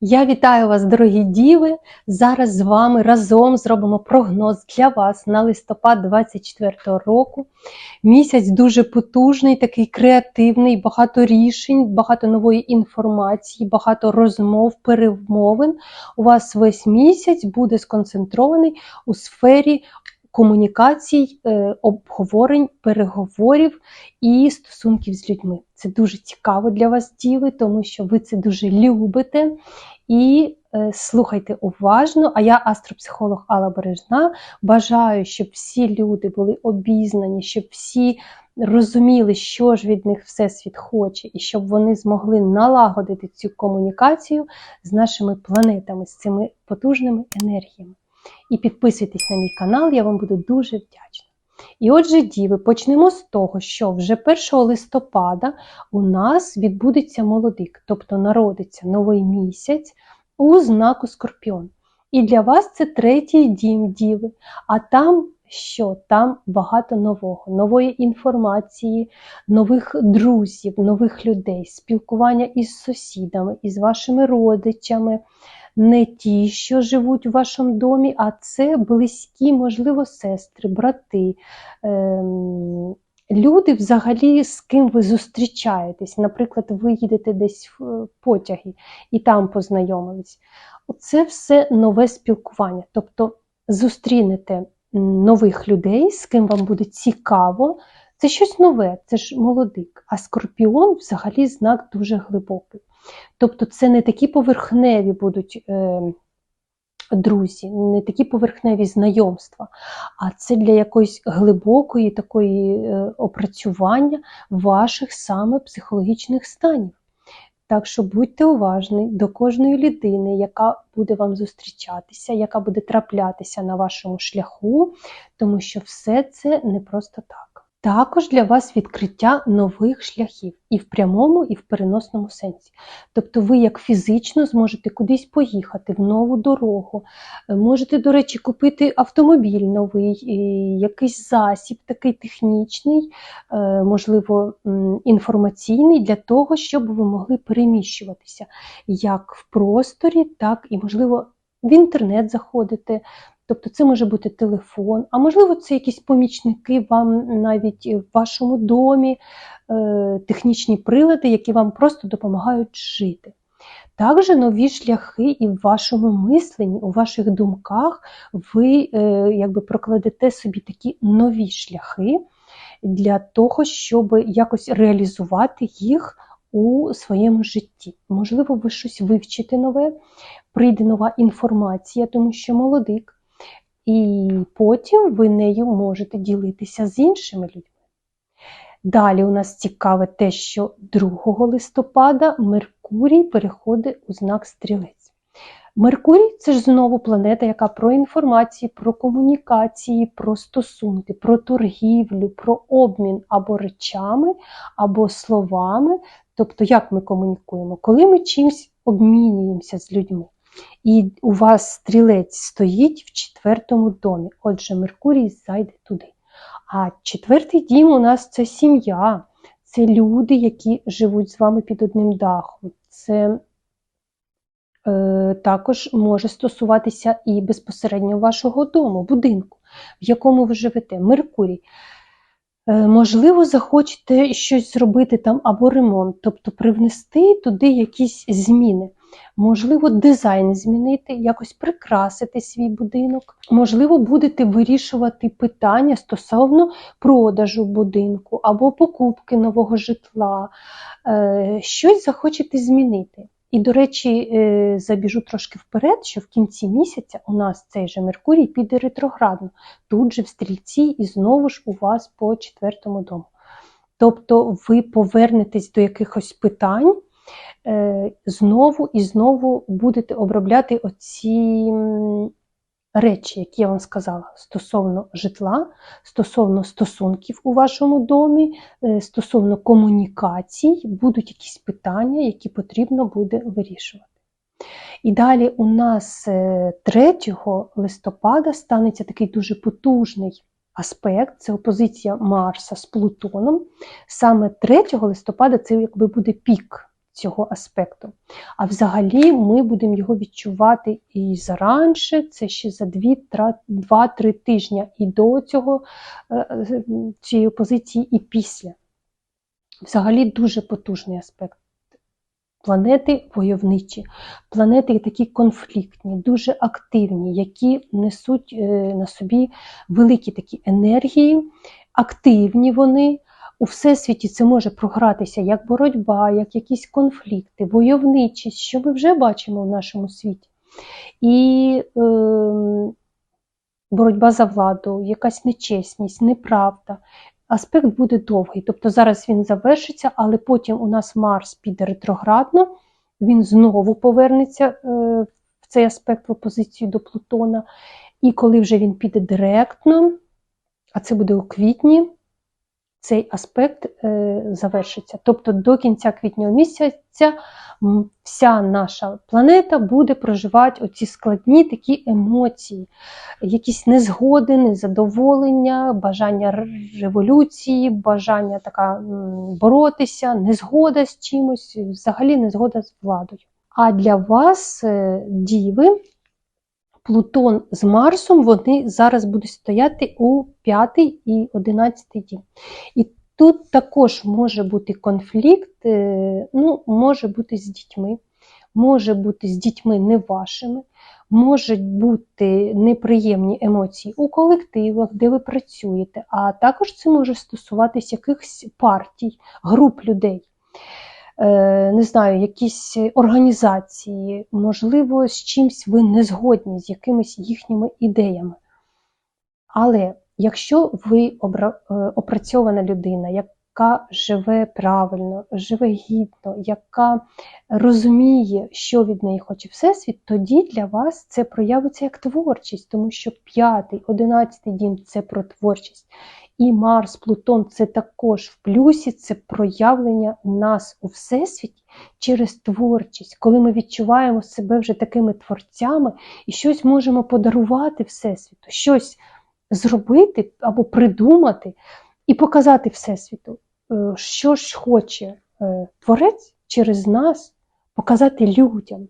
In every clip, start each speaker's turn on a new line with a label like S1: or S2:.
S1: Я вітаю вас, дорогі діви! Зараз з вами разом зробимо прогноз для вас на листопад 24 року. Місяць дуже потужний, такий креативний, багато рішень, багато нової інформації, багато розмов, перемовин. У вас весь місяць буде сконцентрований у сфері комунікацій, е, обговорень, переговорів і стосунків з людьми. Це дуже цікаво для вас, діви, тому що ви це дуже любите. І е, слухайте уважно. А я, астропсихолог Алла Бережна, бажаю, щоб всі люди були обізнані, щоб всі розуміли, що ж від них Всесвіт хоче, і щоб вони змогли налагодити цю комунікацію з нашими планетами, з цими потужними енергіями. І підписуйтесь на мій канал, я вам буду дуже вдячна. І отже, діви, почнемо з того, що вже 1 листопада у нас відбудеться молодик, тобто народиться новий місяць у знаку Скорпіон. І для вас це третій дім діви. А там що? Там багато нового, нової інформації, нових друзів, нових людей, спілкування із сусідами, із вашими родичами. Не ті, що живуть у вашому домі, а це близькі, можливо, сестри, брати, ем, люди, взагалі, з ким ви зустрічаєтесь. Наприклад, ви їдете десь в потяги і там познайомились. Це все нове спілкування. Тобто зустрінете нових людей, з ким вам буде цікаво. Це щось нове, це ж молодик. А скорпіон взагалі знак дуже глибокий. Тобто це не такі поверхневі будуть е, друзі, не такі поверхневі знайомства, а це для якоїсь глибокої такої е, опрацювання ваших саме психологічних станів. Так що будьте уважні до кожної людини, яка буде вам зустрічатися, яка буде траплятися на вашому шляху, тому що все це не просто так. Також для вас відкриття нових шляхів і в прямому, і в переносному сенсі. Тобто ви як фізично зможете кудись поїхати в нову дорогу, можете, до речі, купити автомобіль новий, якийсь засіб, такий технічний, можливо, інформаційний, для того, щоб ви могли переміщуватися як в просторі, так і, можливо, в інтернет заходити, Тобто це може бути телефон, а можливо, це якісь помічники вам навіть в вашому домі, е, технічні прилади, які вам просто допомагають жити. Також нові шляхи і в вашому мисленні, у ваших думках ви е, якби прокладете собі такі нові шляхи для того, щоб якось реалізувати їх у своєму житті. Можливо, ви щось вивчите нове, прийде нова інформація, тому що молодик. І потім ви нею можете ділитися з іншими людьми. Далі у нас цікаве те, що 2 листопада Меркурій переходить у знак стрілець. Меркурій це ж знову планета, яка про інформації, про комунікації, про стосунки, про торгівлю, про обмін або речами, або словами. Тобто, як ми комунікуємо, коли ми чимось обмінюємося з людьми. І у вас стрілець стоїть в четвертому домі. Отже, Меркурій зайде туди. А четвертий дім у нас це сім'я, це люди, які живуть з вами під одним дахом. Це е, також може стосуватися і безпосередньо вашого дому, будинку, в якому ви живете. Меркурій. Е, можливо, захочете щось зробити там або ремонт, тобто привнести туди якісь зміни. Можливо, дизайн змінити, якось прикрасити свій будинок. Можливо, будете вирішувати питання стосовно продажу будинку або покупки нового житла. Е, щось захочете змінити. І, до речі, е, забіжу трошки вперед, що в кінці місяця у нас цей же Меркурій піде ретроградно, тут же в стрільці, і знову ж у вас по четвертому дому. Тобто ви повернетесь до якихось питань, знову і знову будете обробляти оці речі, які я вам сказала, стосовно житла, стосовно стосунків у вашому домі, е, стосовно комунікацій, будуть якісь питання, які потрібно буде вирішувати. І далі у нас 3 е, листопада станеться такий дуже потужний аспект, це опозиція Марса з Плутоном. Саме 3 листопада це якби буде пік цього аспекту. А взагалі ми будемо його відчувати і заранше, це ще за 2-3 тижні і до цього е, е, цієї позиції, і після. Взагалі дуже потужний аспект. Планети войовничі, планети такі конфліктні, дуже активні, які несуть е, на собі великі такі енергії, активні вони. У всесвіті це може програтися як боротьба, як якісь конфлікти, войовничість, що ми вже бачимо в нашому світі. І е, боротьба за владу, якась нечесність, неправда. Аспект буде довгий. Тобто зараз він завершиться, але потім у нас Марс піде ретроградно, він знову повернеться е, в цей аспект в опозицію до Плутона. І коли вже він піде директно, а це буде у квітні, цей аспект е, завершиться. Тобто до кінця квітня місяця вся наша планета буде проживати оці складні такі емоції, якісь незгоди, незадоволення, бажання революції, бажання така боротися, незгода з чимось, взагалі незгода з владою. А для вас, е, діви, Плутон з Марсом вони зараз будуть стояти у 5 і 11 дім. І тут також може бути конфлікт, е, ну, може бути з дітьми, може бути з дітьми не вашими, можуть бути неприємні емоції у колективах, де ви працюєте, а також це може стосуватися якихось партій, груп людей. Е, не знаю, якісь організації, можливо, з чимсь ви не згодні, з якимись їхніми ідеями. Але якщо ви е, опрацьована людина, яка живе правильно, живе гідно, яка розуміє, що від неї хоче Всесвіт, тоді для вас це проявиться як творчість, тому що п'ятий, одинадцятий дім це про творчість. І Марс, Плутон це також в плюсі, це проявлення нас у Всесвіті через творчість, коли ми відчуваємо себе вже такими творцями і щось можемо подарувати Всесвіту, щось зробити або придумати і показати Всесвіту, е, що ж хоче е, творець через нас показати людям.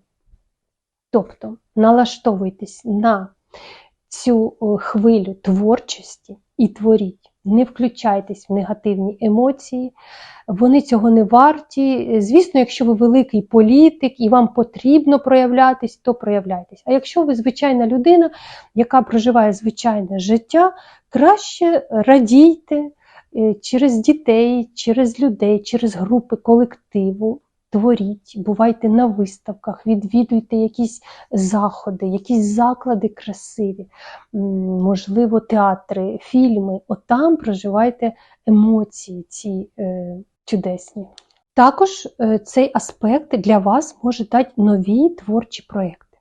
S1: Тобто налаштовуйтесь на цю е, хвилю творчості і творіть не включайтесь в негативні емоції, вони цього не варті. Звісно, якщо ви великий політик і вам потрібно проявлятись, то проявляйтесь. А якщо ви звичайна людина, яка проживає звичайне життя, краще радійте е, через дітей, через людей, через групи колективу творіть, бувайте на виставках, відвідуйте якісь заходи, якісь заклади красиві, можливо, театри, фільми. Отам проживайте емоції ці е, чудесні. Також е, цей аспект для вас може дати нові творчі проекти.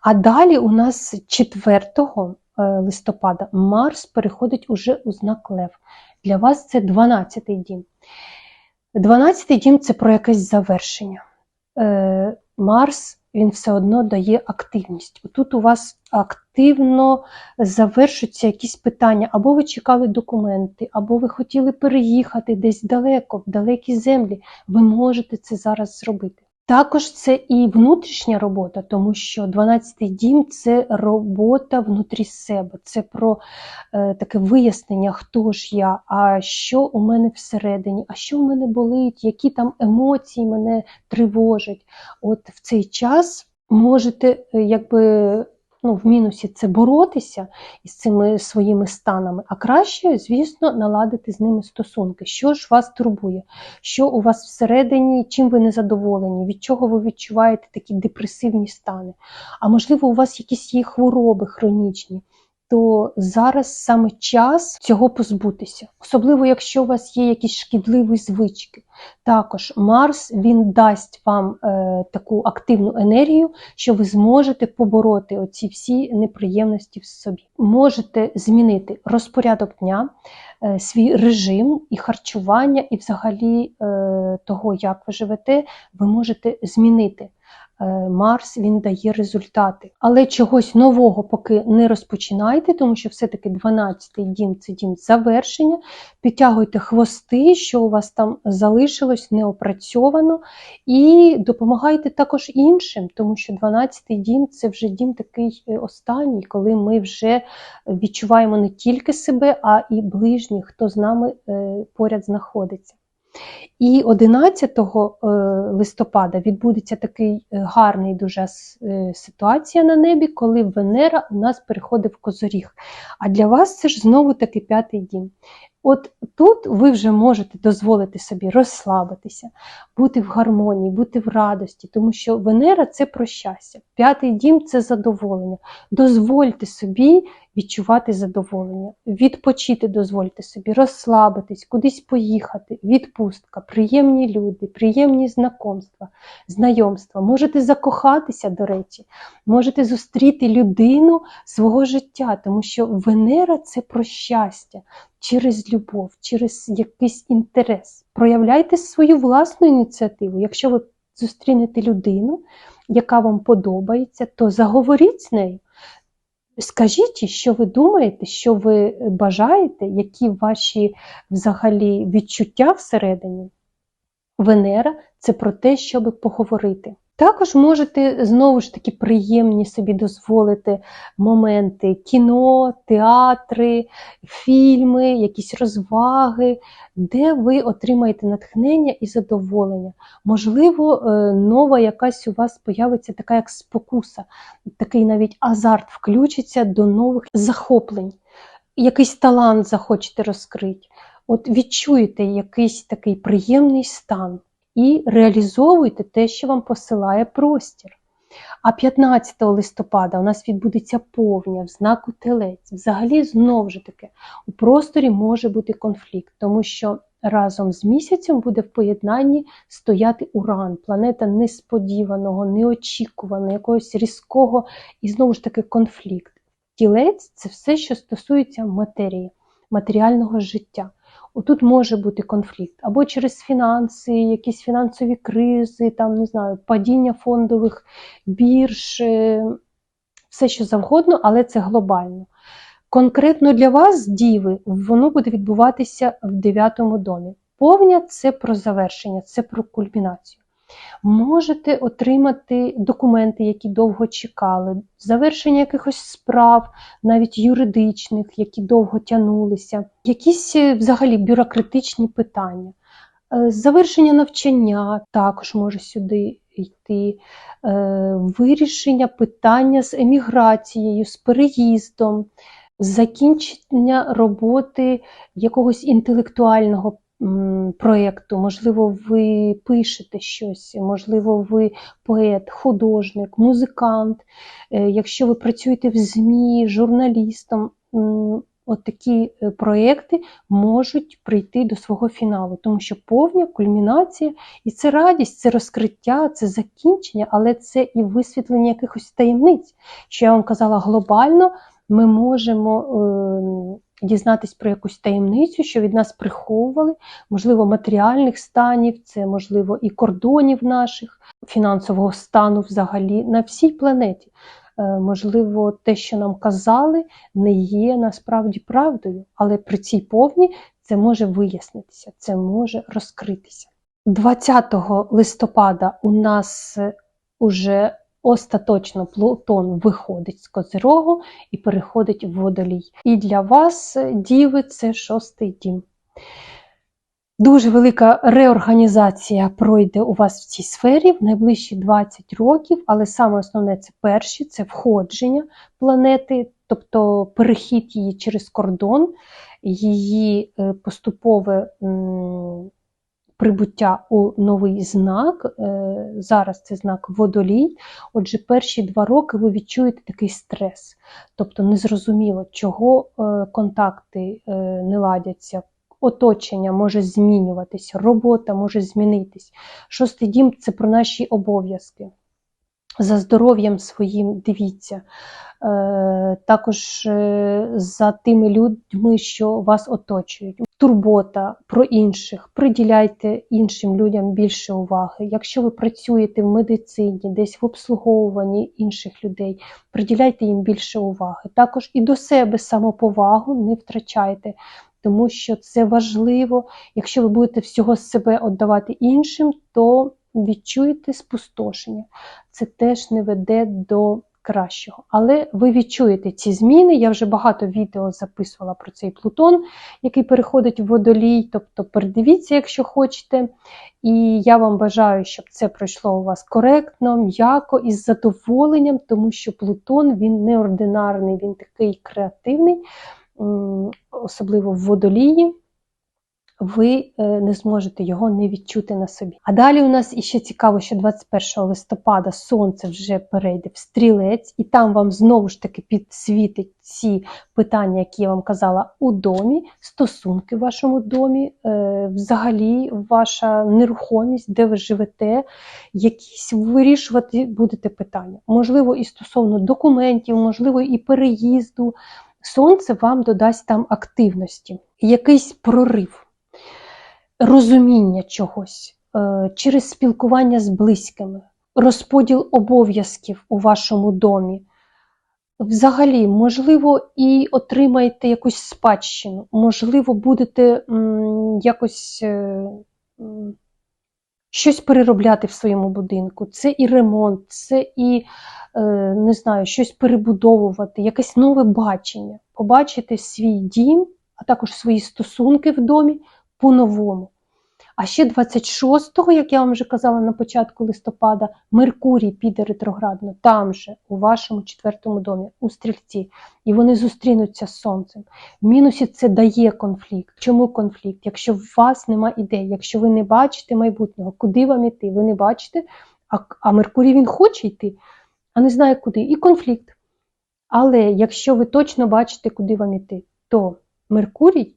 S1: А далі у нас 4 е, листопада Марс переходить уже у знак Лев. Для вас це 12-й дім. Дванадцятий дім це про якесь завершення. Е, Марс він все одно дає активність. Тут у вас активно завершуються якісь питання, або ви чекали документи, або ви хотіли переїхати десь далеко, в далекі землі. Ви можете це зараз зробити. Також це і внутрішня робота, тому що 12-й дім це робота внутрі себе, це про е, таке вияснення, хто ж я, а що у мене всередині, а що в мене болить, які там емоції мене тривожать. От в цей час можете е, якби ну, в мінусі це боротися із цими своїми станами, а краще, звісно, наладити з ними стосунки. Що ж вас турбує? Що у вас всередині, чим ви не задоволені, від чого ви відчуваєте такі депресивні стани? А можливо, у вас якісь є хвороби хронічні то зараз саме час цього позбутися, особливо якщо у вас є якісь шкідливі звички. Також Марс він дасть вам е, таку активну енергію, що ви зможете побороти оці всі неприємності в собі. Можете змінити розпорядок дня, е, свій режим і харчування, і взагалі е, того, як ви живете, ви можете змінити. Е, Марс він дає результати. Але чогось нового поки не розпочинайте, тому що все-таки 12-й дім це дім завершення. Підтягуйте хвости, що у вас там залишилось неопрацьовано, і допомагайте також іншим, тому що 12-й дім це вже дім такий е, останній, коли ми вже відчуваємо не тільки себе, а і ближніх, хто з нами е, поряд знаходиться. І 11 е, листопада відбудеться такий е, гарний дуже е, ситуація на небі, коли Венера у нас переходить в Козоріг. А для вас це ж знову таки п'ятий дім. От тут ви вже можете дозволити собі розслабитися, бути в гармонії, бути в радості, тому що Венера це про щастя. П'ятий дім це задоволення. Дозвольте собі відчувати задоволення, відпочити дозвольте собі, розслабитись, кудись поїхати, відпустка, приємні люди, приємні знакомства, знайомства. Можете закохатися, до речі, можете зустріти людину свого життя, тому що Венера це про щастя через любов, через якийсь інтерес. Проявляйте свою власну ініціативу. Якщо ви зустрінете людину, яка вам подобається, то заговоріть з нею. Скажіть, що ви думаєте, що ви бажаєте, які ваші взагалі відчуття всередині. Венера це про те, щоб поговорити. Також можете знову ж таки приємні собі дозволити моменти кіно, театри, фільми, якісь розваги, де ви отримаєте натхнення і задоволення. Можливо, е, нова якась у вас появиться така як спокуса, такий навіть азарт включиться до нових захоплень, якийсь талант захочете розкрити. От відчуєте якийсь такий приємний стан і реалізовуйте те, що вам посилає простір. А 15 листопада у нас відбудеться повня в знаку телець. Взагалі, знову ж таки, у просторі може бути конфлікт, тому що разом з місяцем буде в поєднанні стояти Уран, планета несподіваного, неочікуваного, якогось різкого і знову ж таки конфлікт. Тілець це все, що стосується матерії, матеріального життя. Отут може бути конфлікт або через фінанси, якісь фінансові кризи, там не знаю, падіння фондових бірж, е, все що завгодно, але це глобально. Конкретно для вас, діви, воно буде відбуватися в дев'ятому домі. Повня це про завершення, це про кульмінацію. Можете отримати документи, які довго чекали, завершення якихось справ, навіть юридичних, які довго тягнулися, якісь е, взагалі бюрократичні питання. Е, Завершення навчання також може сюди йти, Е, вирішення питання з еміграцією, з переїздом, закінчення роботи якогось інтелектуального проєкту. Можливо, ви пишете щось, можливо, ви поет, художник, музикант. Е, Якщо ви працюєте в ЗМІ, журналістом, от такі е, проєкти можуть прийти до свого фіналу, тому що повня кульмінація, і це радість, це розкриття, це закінчення, але це і висвітлення якихось таємниць. Що я вам казала глобально, ми можемо е, дізнатись про якусь таємницю, що від нас приховували, можливо, матеріальних станів, це можливо і кордонів наших, фінансового стану взагалі на всій планеті. Е, Можливо, те, що нам казали, не є насправді правдою, але при цій повні це може вияснитися, це може розкритися. 20 листопада у нас е, уже остаточно Плутон виходить з Козирогу і переходить в водолій. І для вас, діви, це шостий дім. Дуже велика реорганізація пройде у вас в цій сфері в найближчі 20 років, але саме основне це перші це входження планети, тобто перехід її через кордон, її е, поступове прибуття у новий знак. Е, Зараз це знак водолій. Отже, перші два роки ви відчуєте такий стрес, тобто незрозуміло, чого е, контакти е, не ладяться оточення може змінюватись, робота може змінитись. Шостий дім це про наші обов'язки. За здоров'ям своїм дивіться. Е, Також е, за тими людьми, що вас оточують. Турбота про інших, приділяйте іншим людям більше уваги. Якщо ви працюєте в медицині, десь в обслуговуванні інших людей, приділяйте їм більше уваги. Також і до себе самоповагу не втрачайте, тому що це важливо. Якщо ви будете всього себе віддавати іншим, то відчуєте спустошення. Це теж не веде до кращого. Але ви відчуєте ці зміни. Я вже багато відео записувала про цей Плутон, який переходить в водолій. Тобто передивіться, якщо хочете. І я вам бажаю, щоб це пройшло у вас коректно, м'яко і з задоволенням, тому що Плутон він неординарний, він такий креативний, особливо в водолії ви е, не зможете його не відчути на собі. А далі у нас іще цікаво, що 21 листопада сонце вже перейде в стрілець, і там вам знову ж таки підсвітить ці питання, які я вам казала, у домі, стосунки в вашому домі, е, взагалі ваша нерухомість, де ви живете, якісь вирішувати будете питання. Можливо, і стосовно документів, можливо, і переїзду. Сонце вам додасть там активності, якийсь прорив розуміння чогось е, через спілкування з близькими, розподіл обов'язків у вашому домі. Взагалі, можливо, і отримаєте якусь спадщину, можливо, будете якось е, щось переробляти в своєму будинку. Це і ремонт, це і е, не знаю, щось перебудовувати, якесь нове бачення, побачити свій дім, а також свої стосунки в домі по-новому. А ще 26-го, як я вам вже казала на початку листопада, Меркурій піде ретроградно, там же, у вашому четвертому домі, у стрільці, і вони зустрінуться з сонцем. В мінусі це дає конфлікт. Чому конфлікт? Якщо у вас нема ідей, якщо ви не бачите майбутнього, куди вам іти, ви не бачите, а, а Меркурій він хоче йти, а не знає куди. І конфлікт. Але якщо ви точно бачите, куди вам іти, то Меркурій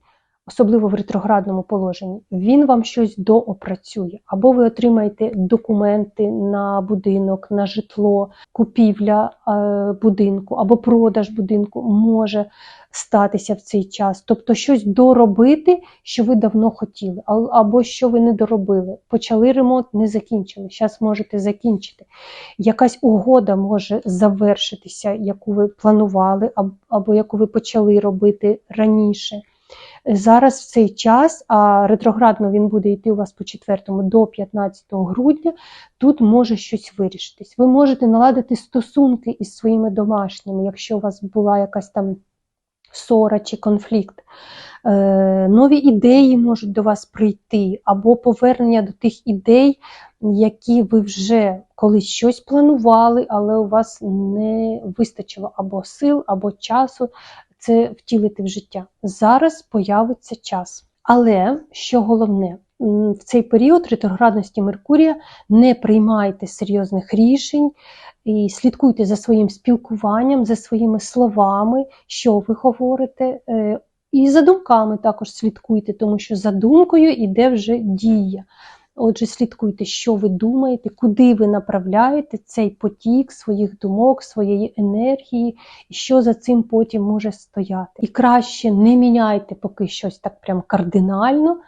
S1: особливо в ретроградному положенні, він вам щось доопрацює. Або ви отримаєте документи на будинок, на житло, купівля е, будинку, або продаж будинку може статися в цей час. Тобто щось доробити, що ви давно хотіли, або що ви не доробили. Почали ремонт, не закінчили. Зараз можете закінчити. Якась угода може завершитися, яку ви планували, або яку ви почали робити раніше. Зараз в цей час, а ретроградно він буде йти у вас по 4 до 15 грудня, тут може щось вирішитись. Ви можете наладити стосунки із своїми домашніми, якщо у вас була якась там ссора чи конфлікт. Е, Нові ідеї можуть до вас прийти, або повернення до тих ідей, які ви вже колись щось планували, але у вас не вистачило або сил, або часу це втілити в життя. Зараз появиться час. Але що головне, в цей період ретроградності Меркурія не приймайте серйозних рішень і слідкуйте за своїм спілкуванням, за своїми словами, що ви говорите. е, І за думками також слідкуйте, тому що за думкою йде вже дія. Отже, слідкуйте, що ви думаєте, куди ви направляєте цей потік своїх думок, своєї енергії, і що за цим потім може стояти. І краще не міняйте поки щось так прям кардинально.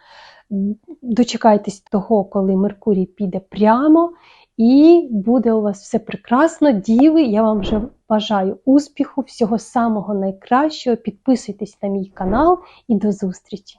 S1: Дочекайтесь того, коли Меркурій піде прямо, і буде у вас все прекрасно. Діви, я вам вже бажаю успіху, всього самого найкращого. Підписуйтесь на мій канал і до зустрічі!